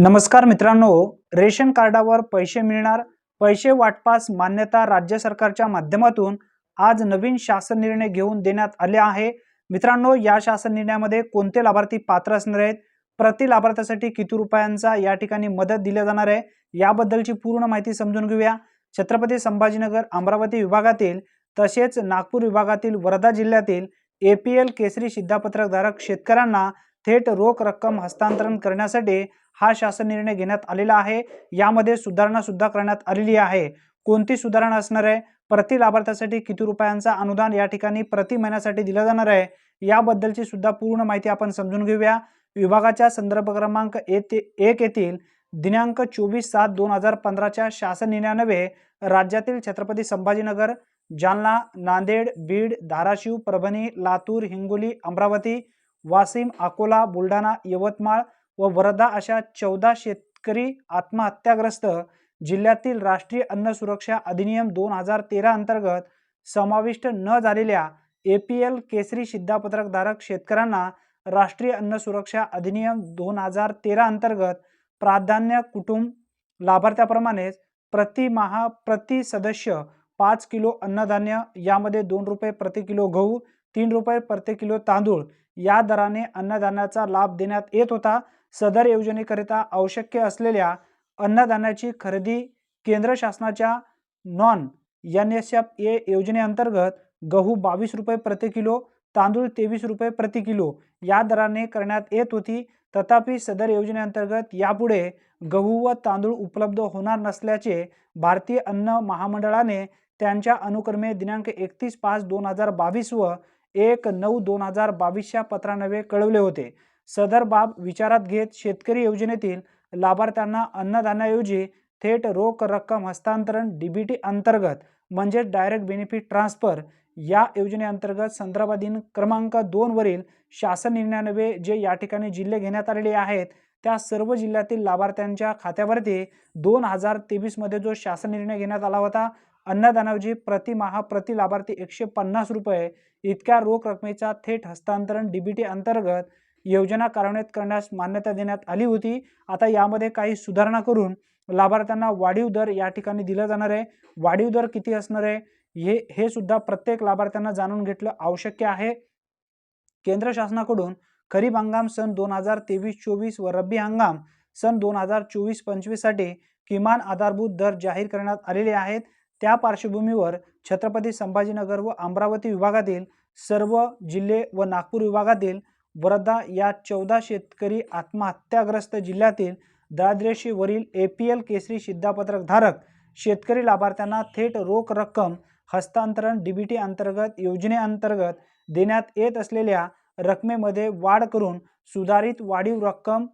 नमस्कार मित्रांनो रेशन कार्डावर पैसे मिळणार पैसे वाटपास मान्यता राज्य सरकारच्या माध्यमातून आज नवीन शासन निर्णय घेऊन देण्यात आले आहे. मित्रांनो या शासन निर्णयामध्ये कोणते लाभार्थी पात्र असणार आहेत? प्रति लाभार्थ्यासाठी किती रुपयांचा या ठिकाणी मदत दिली जाणार आहे? याबद्दलची पूर्ण माहिती समजून घेऊया. छत्रपती संभाजीनगर अमरावती विभागातील तसेच नागपूर विभागातील वर्धा जिल्ह्यातील एपीएल केसरी शिधापत्रकधारक शेतकऱ्यांना थेट रोख रक्कम हस्तांतरण करण्यासाठी हा शासन निर्णय घेण्यात आलेला आहे. यामध्ये सुधारणा सुद्धा करण्यात आलेली आहे. कोणती सुधारणा असणार आहे? प्रति लाभार्थ्यासाठी किती रुपयांचा अनुदान या ठिकाणी प्रति महिन्यासाठी दिलं जाणार आहे? याबद्दलची सुद्धा पूर्ण माहिती आपण समजून घेऊया. विभागाच्या संदर्भ क्रमांक येथे एक येथील दिनांक चोवीस सात दोन हजार पंधराच्या शासन निर्णयानवे राज्यातील छत्रपती संभाजीनगर जालना नांदेड बीड धाराशिव परभणी लातूर हिंगोली अमरावती वाशिम अकोला बुलढाणा यवतमाळ व वर्धा अशा चौदा शेतकरी आत्महत्याग्रस्त जिल्ह्यातील राष्ट्रीय अन्न सुरक्षा अधिनियम दोन हजार तेरा अंतर्गत समाविष्ट न झालेल्या ए पी एल केसरी शिद्धापत्रकधारक शेतकऱ्यांना राष्ट्रीय अन्न सुरक्षा अधिनियम दोन हजार तेरा अंतर्गत प्राधान्य कुटुंब लाभार्थ्याप्रमाणेच प्रति प्रति सदस्य पाच किलो अन्नधान्य यामध्ये दोन रुपये प्रति किलो गहू तीन रुपये प्रति किलो तांदूळ. या दराने अन्नधान्याचा लाभ देण्यात येत होता. सदर योजनेकरिता आवश्यक असलेल्या अन्नधान्याची खरेदी केंद्र शासनाच्या non N S F A योजनेअंतर्गत गहू बावीस रुपये प्रति किलो तांदूळ तेवीस रुपये प्रति किलो या दराने करण्यात येत होती. तथापि सदर योजनेअंतर्गत यापुढे गहू व तांदूळ उपलब्ध होणार नसल्याचे भारतीय अन्न महामंडळाने त्यांच्या अनुक्रमे दिनांक एकतीस पाच दोन हजार बावीस व एक नऊ दोन हजार बावीसच्या पत्रानवे कळवले होते. सदर बाब विचारात घेत शेतकरी योजनेतील लाभार्थ्यांना अन्नधान्याऐवजी थेट रोख रक्कम हस्तांतरण डीबीटी अंतर्गत म्हणजे डायरेक्ट बेनिफिट ट्रान्सफर या योजनेअंतर्गत संदर्भाधीन क्रमांक दोनवरील शासन निर्णयानवे जे या ठिकाणी जिल्हे घेण्यात आलेले आहेत त्या सर्व जिल्ह्यातील लाभार्थ्यांच्या खात्यावरती दोन हजार तेवीसमध्ये जो शासन निर्णय घेण्यात आला होता अन्नदानाऐवजी प्रतिमाहा प्रति लाभार्थी एकशे पन्नास रुपये इतक्या रोख रकमेचा थेट हस्तांतरण डीबीटी अंतर्गत योजना कार्यान्वित करण्यास मान्यता देण्यात आली होती. आता यामध्ये काही सुधारणा करून लाभार्थ्यांना वाढीव दर या ठिकाणी दिला जाणार आहे. वाढीव दर किती असणार आहे? हे हे सुद्धा प्रत्येक लाभार्थ्यांना जाणून घेतलं आवश्यक आहे. केंद्र शासनाकडून खरीप हंगाम सन दोन हजार तेवीस चोवीस व रब्बी हंगाम सन दोन हजार चोवीस पंचवीससाठी किमान आधारभूत दर जाहीर करण्यात आलेले आहेत. त्या पार्श्वभूमीवर छत्रपती संभाजीनगर व अमरावती विभागातील सर्व जिल्हे व नागपूर विभागातील वर्धा या चौदा शेतकरी आत्महत्याग्रस्त जिल्ह्यातील दारिद्र्यशीवरील ए पी एल केसरी शिद्धापत्रक धारक शेतकरी लाभार्थ्यांना थेट रोख रक्कम हस्तांतरण डीबीटी अंतर्गत योजनेअंतर्गत देण्यात येत असलेल्या रकमेमध्ये वाढ करून सुधारित वाढीव रक्कम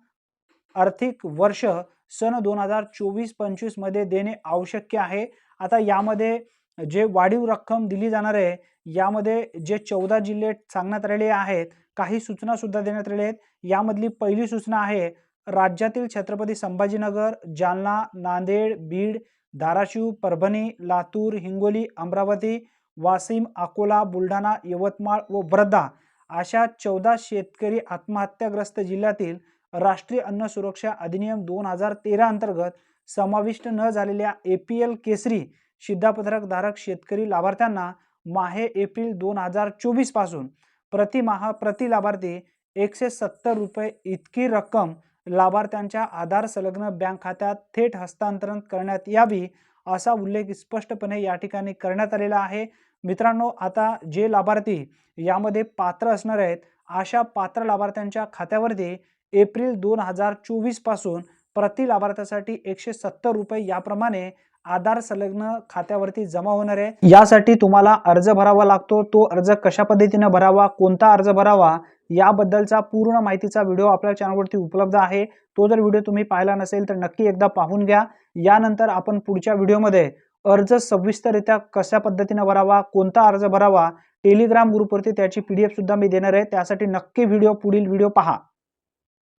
आर्थिक वर्ष सन दोन हजार चोवीस पंचवीसमध्ये देणे आवश्यक आहे. आता यामध्ये जे वाढीव रक्कम दिली जाणार आहे यामध्ये जे चौदा जिल्हे सांगण्यात आलेले आहेत काही सूचना सुद्धा देण्यात आलेल्या आहेत. यामधली पहिली सूचना आहे राज्यातील छत्रपती संभाजीनगर जालना नांदेड बीड धाराशिव परभणी लातूर हिंगोली अमरावती वाशिम अकोला बुलढाणा यवतमाळ व वर्धा अशा चौदा शेतकरी आत्महत्याग्रस्त जिल्ह्यातील राष्ट्रीय अन्न सुरक्षा अधिनियम दोन हजार तेरा अंतर्गत समाविष्ट न झालेल्या ए पी एल केसरी शिधापत्रक धारक शेतकरी लाभार्थ्यांना माहे एप्रिल दोन हजार चोवीसपासून प्रति प्रति लाभार्थी एकशे सत्तर रुपये इतकी रक्कम लाभार्थ्यांच्या आधार संलग्न बँक खात्यात थेट हस्तांतरण करण्यात यावी असा उल्लेख स्पष्टपणे या ठिकाणी करण्यात आलेला आहे. मित्रांनो आता जे लाभार्थी यामध्ये पात्र असणार आहेत अशा पात्र लाभार्थ्यांच्या खात्यावरती एप्रिल दोन हजार चोवीसपासून प्रति लाभार्थ्यासाठी एकशे सत्तर रुपये याप्रमाणे आधार संलग्न खात्यावरती जमा होणार आहे. यासाठी तुम्हाला अर्ज भरावा लागतो. तो अर्ज कशा पद्धतीने भरावा कोणता अर्ज भरावा याबद्दलचा पूर्ण माहितीचा व्हिडिओ आपल्या चॅनलवरती उपलब्ध आहे. तो जर व्हिडिओ तुम्ही पाहिला नसेल तर नक्की एकदा पाहून घ्या. यानंतर आपण पुढच्या व्हिडिओमध्ये अर्ज सविस्तररित्या कशा पद्धतीने भरावा कोणता अर्ज भरावा टेलिग्राम ग्रुपवरती त्याची पी डी एफ सुद्धा मी देणार आहे. त्यासाठी नक्की व्हिडिओ पुढील व्हिडिओ पहा.